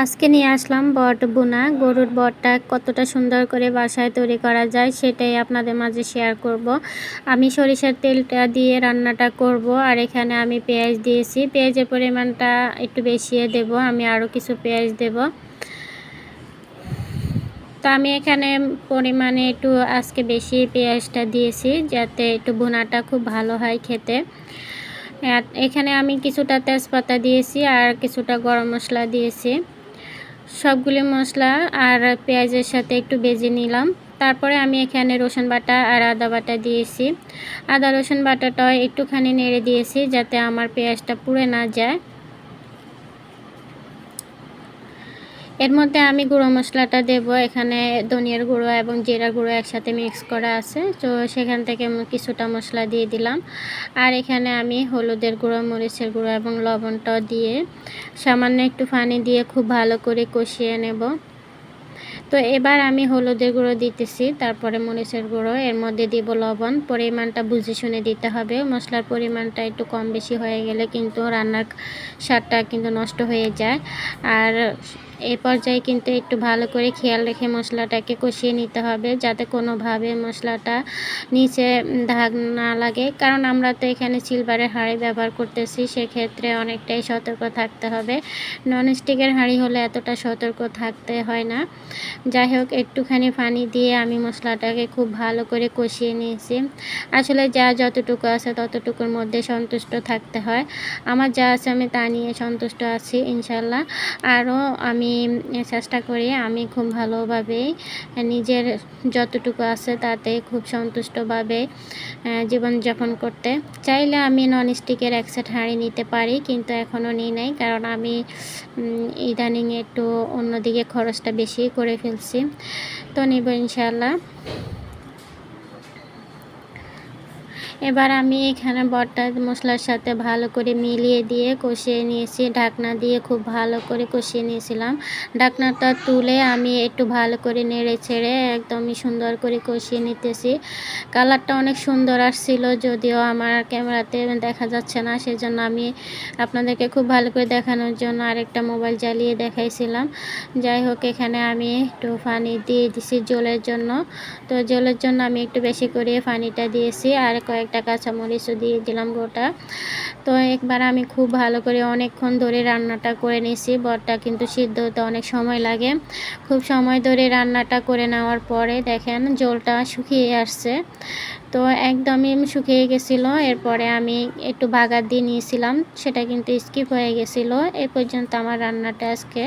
আজকে নিয়ে আসলাম বট বোনা। গরুর বটটা কতটা সুন্দর করে বাসায় তৈরি করা যায় সেটাই আপনাদের মাঝে শেয়ার করব। আমি সরিষার তেলটা দিয়ে রান্নাটা করব আর এখানে আমি পেঁয়াজ দিয়েছি। পেঁয়াজের পরিমাণটা একটু বেশিয়ে দেব, আমি আরও কিছু পেঁয়াজ দেব। তো আমি এখানে পরিমাণে একটু আজকে বেশি পেঁয়াজটা দিয়েছি যাতে একটু বোনাটা খুব ভালো হয় খেতে। এখানে আমি কিছুটা তেজপাতা দিয়েছি আর কিছুটা গরম মশলা দিয়েছি। সবগুলি মশলা আর পেঁয়াজের সাথে একটু বেজে নিলাম। তারপরে আমি এখানে রসুন বাটা আর আদা বাটা দিয়েছি। আদা রসুন বাটাটা একটুখানি নেড়ে দিয়েছি যাতে আমার পেঁয়াজটা পুড়ে না যায়। এর মধ্যে আমি গুঁড়ো মশলাটা দেব, এখানে ধনিয়ার গুঁড়ো এবং জিরা গুঁড়ো একসাথে মিক্স করা আছে। তো সেখান থেকে কিছুটা মশলা দিয়ে দিলাম। আর এখানে আমি হলুদের গুঁড়ো, মরিচের গুঁড়ো এবং লবণটাও দিয়ে সামান্য একটু পানি দিয়ে খুব ভালো করে কষিয়ে নেব। তো এবার আমি হলুদের গুঁড়ো দিতেছি, তারপরে মরিচের গুঁড়ো, এর মধ্যে দিব লবণ। পরিমাণটা বুঝে শুনে দিতে হবে। মশলার পরিমাণটা একটু কম বেশি হয়ে গেলে কিন্তু রান্নার স্বাদটা কিন্তু নষ্ট হয়ে যায়। আর এই পর্যায়ে কিন্তু একটু ভালো করে খেয়াল রেখে মশলাটাকে কষিয়ে নিতে হবে, যাতে কোনোভাবে মশলাটা নিচে দাগ না লাগে। কারণ আমরা তো এখানে সিলভারের হাঁড়ি ব্যবহার করতেছি, সেক্ষেত্রে অনেকটাই সতর্ক থাকতে হবে। ননস্টিকের হাঁড়ি হলে এতটা সতর্ক থাকতে হয় না। যাই হোক, একটুখানি পানি দিয়ে আমি মশলাটাকে খুব ভালো করে কষিয়ে নিয়েছি। আসলে যা যতটুকু আছে ততটুকুর মধ্যে সন্তুষ্ট থাকতে হয়। আমার যা আছে আমি তা নিয়ে সন্তুষ্ট আছি, ইনশাল্লাহ। আরও আমি চেষ্টা করি, আমি খুব ভালোভাবে নিজের যতটুকু আছে তাতে খুব সন্তুষ্টভাবে জীবনযাপন করতে। চাইলে আমি ননস্টিকের এক সেট হাঁড়ি নিতে পারি, কিন্তু এখনও নিই নাই, কারণ আমি ইদানিং একটু অন্যদিকে খরচটা বেশি করে ফেলছি। তো নিব ইনশাল্লাহ এবার আমি এখানে বটটা মশলার সাথে ভালো করে মিলিয়ে দিয়ে কষিয়ে নিয়েছি, ঢাকনা দিয়ে খুব ভালো করে কষিয়ে নিয়েছিলাম। ঢাকনাটা তুলে আমি একটু ভালো করে নেড়ে ছেড়ে একদমই সুন্দর করে কষিয়ে নিতেছি। কালারটা অনেক সুন্দর আসছিল, যদিও আমার ক্যামেরাতে দেখা যাচ্ছে না, সেজন্য আমি আপনাদেরকে খুব ভালো করে দেখানোর জন্য আরেকটা মোবাইল জ্বালিয়ে দেখাইছিলাম। যাই হোক, এখানে আমি একটু পানি দিয়ে দিছি জলের জন্য। তো জলের জন্য আমি একটু বেশি করে পানিটা দিয়েছি, আর কয়েক একটা কাঁচামরিচও দিয়ে দিলাম গোটা। তো একবার আমি খুব ভালো করে অনেকক্ষণ ধরে রান্নাটা করে নিয়েছি। বটটা কিন্তু সিদ্ধ হতে অনেক সময় লাগে। খুব সময় ধরে রান্নাটা করে নেওয়ার পরে দেখেন জলটা শুকিয়ে আসছে। তো একদমই শুকিয়ে গেছিল। এরপরে আমি একটু বাগার দিয়ে নিয়েছিলাম। সেটা কিন্তু স্কিপ হয়ে গেছিল। এ পর্যন্ত আমার রান্নাটা আজকে